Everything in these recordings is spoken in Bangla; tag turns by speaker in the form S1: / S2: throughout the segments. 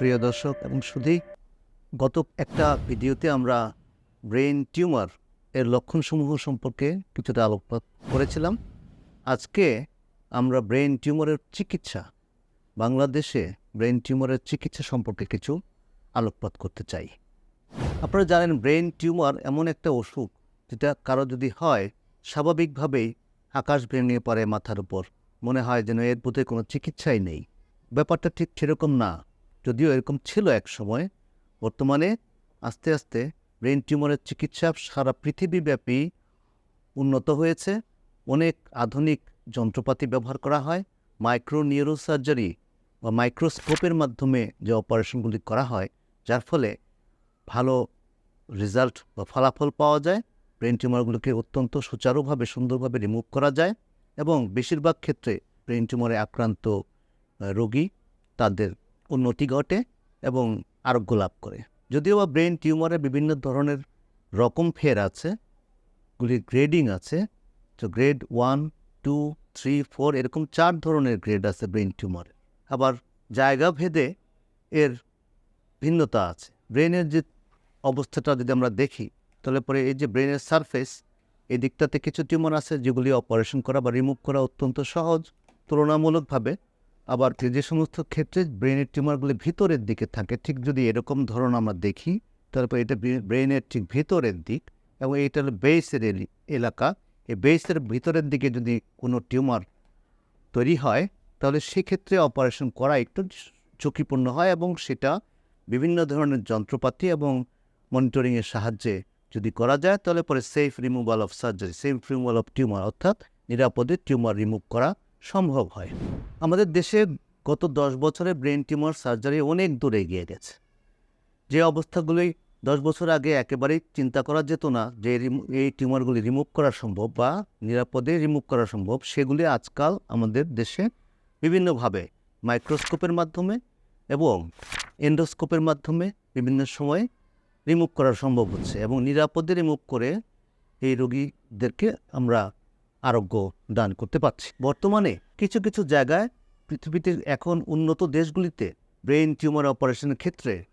S1: প্রিয় দর্শক, এবং শুধুই গত একটা ভিডিওতে আমরা ব্রেন টিউমার এর লক্ষণসমূহ সম্পর্কে কিছুটা আলোকপাত করেছিলাম। আজকে আমরা ব্রেন টিউমারের চিকিৎসা, বাংলাদেশে ব্রেন টিউমারের চিকিৎসা সম্পর্কে কিছু আলোকপাত করতে চাই। আপনারা জানেন ব্রেন টিউমার এমন একটা অসুখ যেটা কারও যদি হয়, স্বাভাবিকভাবেই আকাশ ভেঙে পড়ে মাথার উপর। মনে হয় যেন এর প্রতি কোনো চিকিৎসাই নেই। ব্যাপারটা ঠিক সেরকম না। যদিও এরকম ছিল এক সময়, বর্তমানে আস্তে আস্তে ব্রেন টিউমারের চিকিৎসা সারা পৃথিবীব্যাপী উন্নত হয়েছে। অনেক আধুনিক যন্ত্রপাতি ব্যবহার করা হয়। মাইক্রো নিউরোসার্জারি বা মাইক্রোস্কোপের মাধ্যমে যে অপারেশনগুলি করা হয়, যার ফলে ভালো রেজাল্ট বা ফলাফল পাওয়া যায়। ব্রেন টিউমারগুলোকে অত্যন্ত সুচারুভাবে, সুন্দরভাবে রিমুভ করা যায় এবং বেশিরভাগ ক্ষেত্রে ব্রেন টিউমারে আক্রান্ত রোগী তাদের উন্নতি ঘটে এবং আরোগ্য লাভ করে। যদিও বা ব্রেন টিউমারে বিভিন্ন ধরনের রকম ফের আছে, গুলি গ্রেডিং আছে, তো grade one, two, three, four এরকম চার ধরনের গ্রেড আছে ব্রেন টিউমারের আবার জায়গা ভেদে এর ভিন্নতা আছে। ব্রেনের যে অবস্থাটা যদি আমরা দেখি, তাহলে পরে এই যে ব্রেনের সারফেস এই দিকটাতে কিছু টিউমার আছে যেগুলি অপারেশন করা বা রিমুভ করা অত্যন্ত সহজ, তুলনামূলকভাবে আবার যে সমস্ত ক্ষেত্রে ব্রেনের টিউমারগুলি ভিতরের দিকে থাকে, ঠিক যদি এরকম ধরন আমরা দেখি, তারপর এটা ব্রেনের ঠিক ভিতরের দিক এবং এটা হলো বেসের এলাকা। এই বেসের ভিতরের দিকে যদি কোনো টিউমার তৈরি হয়, তাহলে সেক্ষেত্রে অপারেশন করা একটু ঝুঁকিপূর্ণ হয় এবং সেটা বিভিন্ন ধরনের যন্ত্রপাতি এবং মনিটরিংয়ের সাহায্যে যদি করা যায়, তাহলে পরে safe removal of surgery, safe removal of tumour অর্থাৎ নিরাপদে টিউমার রিমুভ করা সম্ভব হয়। আমাদের দেশে গত দশ বছরে ব্রেন টিউমার সার্জারি অনেক দূরে এগিয়ে গেছে। যে অবস্থাগুলি দশ বছর আগে একেবারেই চিন্তা করা যেত না যে এই টিউমারগুলি রিমুভ করা সম্ভব বা নিরাপদে রিমুভ করা সম্ভব, সেগুলি আজকাল আমাদের দেশে বিভিন্নভাবে মাইক্রোস্কোপের মাধ্যমে এবং এন্ডোস্কোপের মাধ্যমে বিভিন্ন সময়ে রিমুভ করা সম্ভব হচ্ছে এবং নিরাপদে রিমুভ করে এই রোগীদেরকে আমরা আরোগ্য দান করতে পারছি। বর্তমানে কিছু কিছু জায়গায় পৃথিবীতে এখন উন্নত দেশগুলিতে ব্রেন টিউমার অপারেশনের ক্ষেত্রে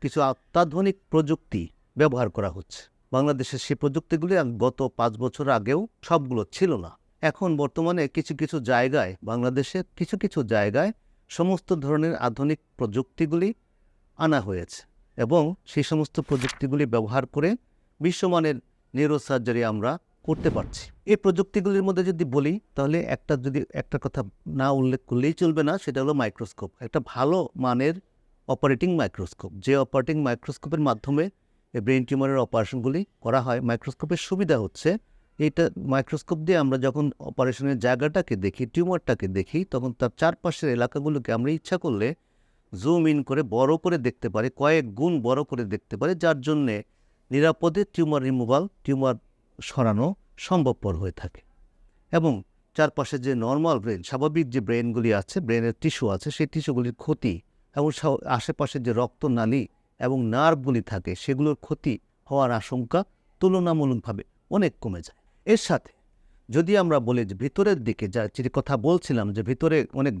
S1: কিছু অত্যাধুনিক প্রযুক্তি ব্যবহার করা হচ্ছে। বাংলাদেশের সেই প্রযুক্তিগুলি গত পাঁচ বছর আগেও সবগুলো ছিল না। এখন বর্তমানে কিছু কিছু জায়গায় বাংলাদেশের কিছু কিছু জায়গায় সমস্ত ধরনের আধুনিক প্রযুক্তিগুলি আনা হয়েছে এবং সেই সমস্ত প্রযুক্তিগুলি ব্যবহার করে বিশ্বমানের নিউরোসার্জারি আমরা করতে পারছি। এই প্রযুক্তিগুলির মধ্যে যদি বলি, তাহলে একটা যদি একটা কথা না উল্লেখ করলেই চলবে না, সেটা হলো মাইক্রোস্কোপ একটা ভালো মানের অপারেটিং মাইক্রোস্কোপ যে অপারেটিং মাইক্রোস্কোপের মাধ্যমে এই ব্রেন টিউমারের অপারেশনগুলি করা হয় মাইক্রোস্কোপের সুবিধা হচ্ছে, এইটা মাইক্রোস্কোপ দিয়ে আমরা যখন অপারেশনের জায়গাটাকে দেখি টিউমারটাকে দেখি, তখন তার চারপাশের এলাকাগুলোকে আমরা ইচ্ছা করলে জুম ইন করে বড় করে দেখতে পারি, কয়েক গুণ বড় করে দেখতে পারি, যার জন্যে নিরাপদে টিউমার রিমুভাল টিউমার সরানো সম্ভবপর হয়ে থাকে। এবং চারপাশে যে নর্মাল ব্রেন স্বাভাবিক যে ব্রেনগুলি আছে ব্রেনের টিস্যু আছে, সেই টিস্যুগুলির ক্ষতি এবং আশেপাশে যে রক্তনালী এবং নার্ভগুলি থাকে, সেগুলোর ক্ষতি হওয়ার আশঙ্কা তুলনামূলকভাবে অনেক কমে যায়। এর সাথে যদি আমরা বলি যে ভিতরের দিকে যা যে কথা বলছিলাম যে ভিতরে অনেক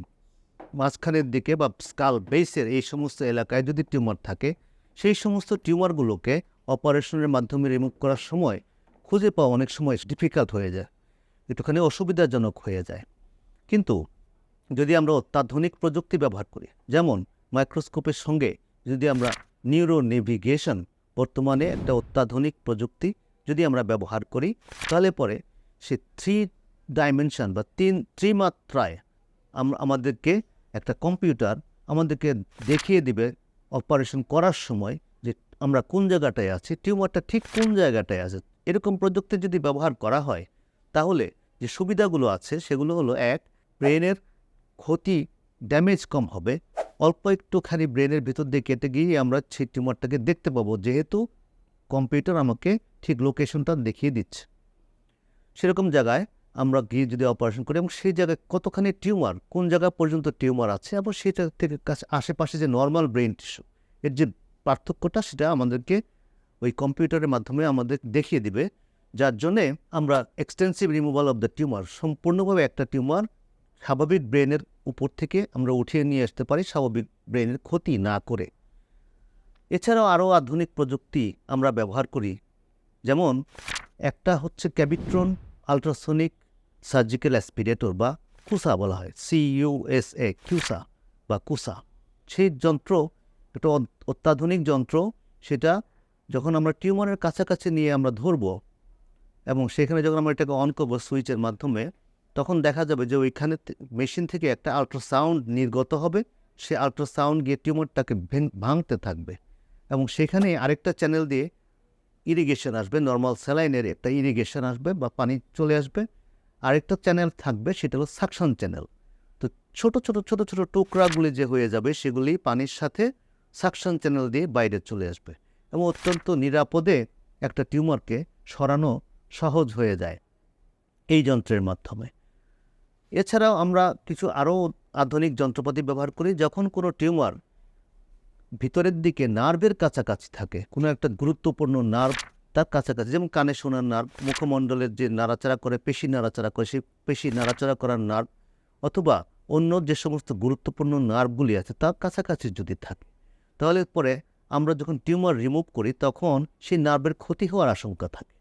S1: মাঝখানের দিকে বা স্কাল বেসের এই সমস্ত এলাকায় যদি টিউমার থাকে, সেই সমস্ত টিউমারগুলোকে অপারেশনের মাধ্যমে রিমুভ করার সময় খুঁজে পাওয়া অনেক সময় ডিফিকাল্ট হয়ে যায়, একটুখানি অসুবিধাজনক হয়ে যায়। কিন্তু যদি আমরা অত্যাধুনিক প্রযুক্তি ব্যবহার করি, যেমন মাইক্রোস্কোপের সঙ্গে যদি আমরা নিউরো নেভিগেশন বর্তমানে একটা অত্যাধুনিক প্রযুক্তি যদি আমরা ব্যবহার করি, তাহলে পরে সে থ্রি ডাইমেনশন বা তিন, ত্রিমাত্রায় আমরা আমাদেরকে একটা কম্পিউটার আমাদেরকে দেখিয়ে দিবে অপারেশন করার সময় যে আমরা কোন জায়গাটায় আছি টিউমারটা ঠিক কোন জায়গাটায় আছে। এরকম প্রযুক্তি যদি ব্যবহার করা হয়, তাহলে যে সুবিধাগুলো আছে, সেগুলো হলো এক, ব্রেনের ক্ষতি ড্যামেজ কম হবে। অল্প একটুখানি ব্রেনের ভিতর দিয়ে কেটে গিয়ে আমরা সেই টিউমারটাকে দেখতে পাবো, যেহেতু কম্পিউটার আমাকে ঠিক লোকেশনটা দেখিয়ে দিচ্ছে। সেরকম জায়গায় আমরা গিয়ে যদি অপারেশন করি, এবং সেই জায়গায় কতখানি টিউমার, কোন জায়গা পর্যন্ত টিউমার আছে, এবং সেটা থেকে কাছে, আশেপাশে যে নর্মাল ব্রেন টিস্যু, এর যে পার্থক্যটা, সেটা আমাদেরকে ওই কম্পিউটারের মাধ্যমে আমাদের দেখিয়ে দিবে, যার জন্যে আমরা extensive removal of the tumour সম্পূর্ণভাবে একটা টিউমার স্বাভাবিক ব্রেনের উপর থেকে আমরা উঠিয়ে নিয়ে আসতে পারি স্বাভাবিক ব্রেনের ক্ষতি না করে। এছাড়াও আরও আধুনিক প্রযুক্তি আমরা ব্যবহার করি, যেমন একটা হচ্ছে ক্যাবিট্রন আলট্রাসোনিক সার্জিক্যাল অ্যাসপিরেটর বা কুসা বলা হয় সিইউএসএ কিউসা বা কুসা। সেই যন্ত্র, একটা অত্যাধুনিক যন্ত্র, সেটা যখন আমরা টিউমারের কাছাকাছি নিয়ে আমরা ধরব এবং সেখানে যখন আমরা এটাকে অন করব সুইচের মাধ্যমে, তখন দেখা যাবে যে ওইখানে মেশিন থেকে একটা আল্ট্রাসাউন্ড নির্গত হবে। সে আল্ট্রাসাউন্ড গিয়ে টিউমারটাকে ভেঙ- ভাঙতে থাকবে এবং সেখানে আরেকটা চ্যানেল দিয়ে ইরিগেশন আসবে নর্মাল স্যালাইনের একটা ইরিগেশন আসবে বা পানি চলে আসবে। আরেকটা চ্যানেল থাকবে, সেটা হলো সাকশন চ্যানেল তো ছোট ছোট ছোট ছোট টুকরাগুলি যে হয়ে যাবে, সেগুলি পানির সাথে সাকশন চ্যানেল দিয়ে বাইরে চলে আসবে। এবং অত্যন্ত নিরাপদে একটা টিউমারকে সরানো সহজ হয়ে যায় এই যন্ত্রের মাধ্যমে। এছাড়াও আমরা কিছু আরও আধুনিক যন্ত্রপাতি ব্যবহার করি যখন কোনো টিউমার ভিতরের দিকে নার্ভের কাছাকাছি থাকে, কোনো একটা গুরুত্বপূর্ণ নার্ভ তার কাছাকাছি, যেমন কানে শোনার নার্ভ, মুখমণ্ডলের যে নাড়াচাড়া করে, পেশি নাড়াচাড়া করে, সেই পেশি নাড়াচাড়া করার নার্ভ অথবা অন্য যে সমস্ত গুরুত্বপূর্ণ নার্ভগুলি আছে তার কাছাকাছি যদি থাকে, তাহলে পরে আমরা যখন টিউমার রিমুভ করি, তখন সেই নার্ভের ক্ষতি হওয়ার আশঙ্কা থাকে।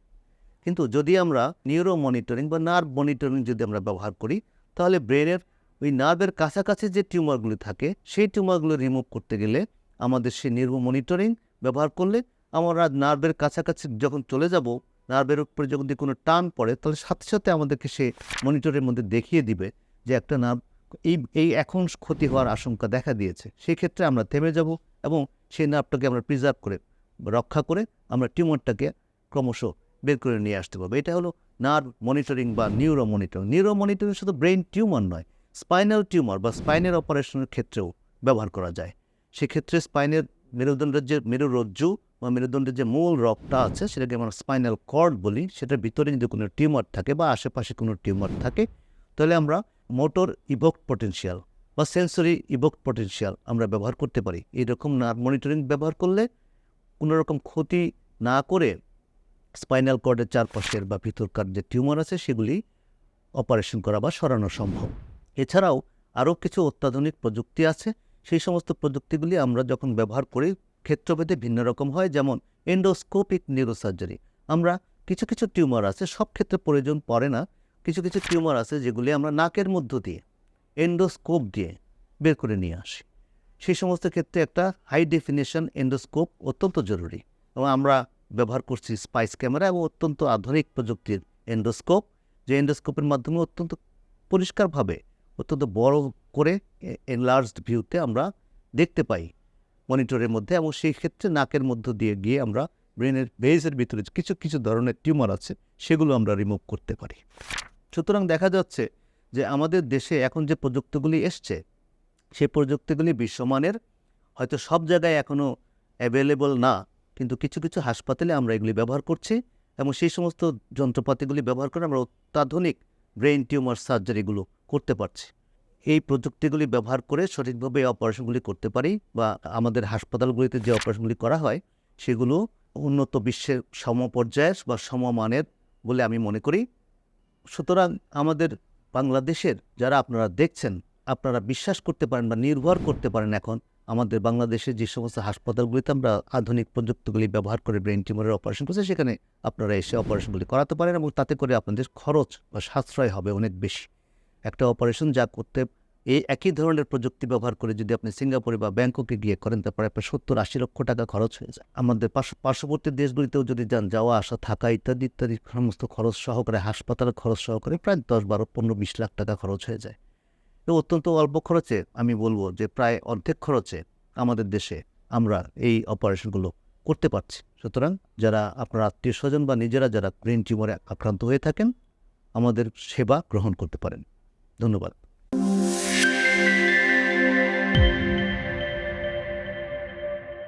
S1: কিন্তু যদি আমরা নিউরো মনিটরিং বা নার্ভ মনিটরিং যদি আমরা ব্যবহার করি, তাহলে ব্রেনের ওই নার্ভের কাছাকাছি যে টিউমারগুলি থাকে, সেই টিউমারগুলো রিমুভ করতে গেলে আমাদের সেই নিউরো মনিটরিং ব্যবহার করলে আমরা নার্ভের কাছাকাছি যখন চলে যাব, নার্ভের উপরে যখন কোনো টান পড়ে, তাহলে সাথে সাথে আমাদেরকে সে মনিটরের মধ্যে দেখিয়ে দিবে যে একটা নার্ভ এই এই এখন ক্ষতি হওয়ার আশঙ্কা দেখা দিয়েছে। সেই ক্ষেত্রে আমরা থেমে যাব এবং সেই নার্ভটাকে আমরা প্রিজার্ভ করে, রক্ষা করে আমরা টিউমারটাকে ক্রমশ বের করে নিয়ে আসতে পারব। এটা হলো নার্ভ মনিটরিং বা নিউরো মনিটরিং নিউরো মনিটরিং শুধু ব্রেন টিউমার নয় স্পাইনাল টিউমার বা স্পাইনের অপারেশনের ক্ষেত্রেও ব্যবহার করা যায়। সেক্ষেত্রে স্পাইনের মেরুদণ্ডের যে মেরুরজ্জু বা মেরুদণ্ডের যে মূল রকটা আছে, সেটাকে আমরা স্পাইনাল কর্ড বলি। সেটার ভিতরে যদি কোনো টিউমার থাকে বা আশেপাশে কোনো টিউমার থাকে তাহলে আমরা মোটর ইভোক পটেনশিয়াল বা সেন্সরি ইভোক পটেনশিয়াল আমরা ব্যবহার করতে পারি। এইরকম নার্ভ মনিটরিং ব্যবহার করলে কোনো রকম ক্ষতি না করে স্পাইনাল কর্ডের চারপাশের বা ভিতরকার যে টিউমার আছে সেগুলি অপারেশন করা বা সরানো সম্ভব। এছাড়াও আরও কিছু অত্যাধুনিক প্রযুক্তি আছে। সেই সমস্ত প্রযুক্তিগুলি আমরা যখন ব্যবহার করি, ক্ষেত্রভেদে ভিন্ন রকম হয়। যেমন এন্ডোস্কোপিক নিউরোসার্জারি আমরা কিছু কিছু টিউমার আছে, সব ক্ষেত্রে প্রয়োজন পড়ে না। কিছু কিছু টিউমার আছে যেগুলি আমরা নাকের মধ্য দিয়ে এন্ডোস্কোপ দিয়ে বের করে নিয়ে আসি। সেই সমস্ত ক্ষেত্রে একটা হাই ডেফিনেশন এন্ডোস্কোপ অত্যন্ত জরুরি এবং আমরা ব্যবহার করছি স্পাইস ক্যামেরা এবং অত্যন্ত আধুনিক প্রযুক্তির এন্ডোস্কোপ যে এন্ডোস্কোপের মাধ্যমে অত্যন্ত পরিষ্কারভাবে, অত্যন্ত বড় করে এনলার্জড ভিউতে আমরা দেখতে পাই মনিটরের মধ্যে এবং সেই ক্ষেত্রে নাকের মধ্য দিয়ে গিয়ে আমরা ব্রেনের বেজের ভিতরে কিছু কিছু ধরনের টিউমার আছে, সেগুলো আমরা রিমুভ করতে পারি। সুতরাং দেখা যাচ্ছে যে আমাদের দেশে এখন যে প্রযুক্তিগুলি এসছে, সেই প্রযুক্তিগুলি বিশ্বমানের, হয়তো সব জায়গায় এখনও অ্যাভেলেবল না, কিন্তু কিছু কিছু হাসপাতালে আমরা এগুলি ব্যবহার করছি এবং সেই সমস্ত যন্ত্রপাতিগুলি ব্যবহার করে আমরা অত্যাধুনিক ব্রেন টিউমার সার্জারিগুলো করতে পারছি। এই প্রযুক্তিগুলি ব্যবহার করে সঠিকভাবে অপারেশনগুলি করতে পারি বা আমাদের হাসপাতালগুলিতে যে অপারেশনগুলি করা হয়, সেগুলো উন্নত বিশ্বের সমপর্যায়ের বা সমমানের বলে আমি মনে করি। সুতরাং আমাদের বাংলাদেশের যারা আপনারা দেখছেন, আপনারা বিশ্বাস করতে পারেন বা নির্ভর করতে পারেন এখন, আমাদের বাংলাদেশে যে সমস্ত হাসপাতালগুলিতে আমরা আধুনিক প্রযুক্তিগুলি ব্যবহার করে ব্রেন টিউমারের অপারেশন করছি, সেখানে আপনারা এসে অপারেশনগুলি করাতে পারেন এবং তাতে করে আপনাদের খরচ বা সাশ্রয় হবে অনেক বেশি। একটা অপারেশন যা করতে এই একই ধরনের প্রযুক্তি ব্যবহার করে যদি আপনি সিঙ্গাপুরে বা ব্যাংককে গিয়ে করেন, তারপরে আপনার সত্তর আশি লক্ষ টাকা খরচ হয়ে যায়। আমাদের পার্শ্ববর্তী দেশগুলিতেও যদি যান, যাওয়া, আসা, থাকা ইত্যাদি ইত্যাদি সমস্ত খরচ সহকারে, হাসপাতাল খরচ সহকারে প্রায় দশ বারো, পনেরো, বিশ লাখ টাকা খরচ হয়ে যায়। তো অত্যন্ত অল্প খরচে আমি বলব যে প্রায় অর্ধেক খরচে আমাদের দেশে আমরা এই অপারেশনগুলো করতে পারছি। সুতরাং যারা আপনার আত্মীয় স্বজন বা নিজেরা যারা ব্রেন টিউমারে আক্রান্ত হয়ে থাকেন, আমাদের সেবা গ্রহণ করতে পারেন। ধন্যবাদ।